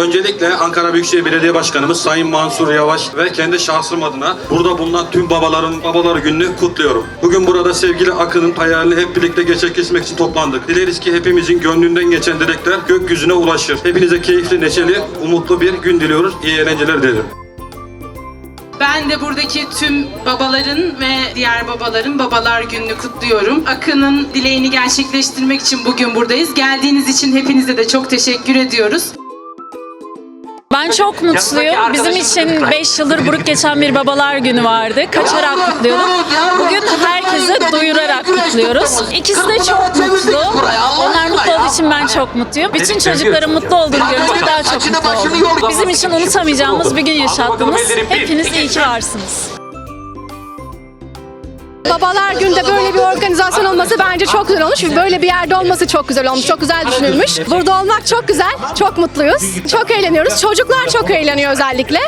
Öncelikle Ankara Büyükşehir Belediye Başkanımız Sayın Mansur Yavaş ve kendi şahsım adına burada bulunan tüm babaların babalar gününü kutluyorum. Bugün burada sevgili Akın'ın hayalini hep birlikte gerçekleştirmek için toplandık. Dileriz ki hepimizin gönlünden geçen dilekler gökyüzüne ulaşır. Hepinize keyifli, neşeli, umutlu bir gün diliyoruz. İyi eğlenceler dilerim. Ben de buradaki tüm babaların ve diğer babaların babalar gününü kutluyorum. Akın'ın dileğini gerçekleştirmek için bugün buradayız. Geldiğiniz için hepinize de çok teşekkür ediyoruz. Ben çok mutluyum. Bizim için 5 yıldır buruk geçen bir babalar günü vardı. Kaçarak kutluyorduk. Bugün herkese duyurarak kutluyoruz. İkisi de çok mutlu. Onlar mutlu olduğu için ben çok mutluyum. Bütün çocukların mutlu olduğunu görünce daha çok mutlu oldum. Bizim için unutamayacağımız bir gün yaşattınız. Hepiniz iyi ki varsınız. Babalar Günü'nde böyle bir organizasyon olması bence çok güzel olmuş. Böyle bir yerde olması çok güzel olmuş. Çok güzel düşünülmüş. Burada olmak çok güzel. Çok mutluyuz. Çok eğleniyoruz. Çocuklar çok eğleniyor özellikle.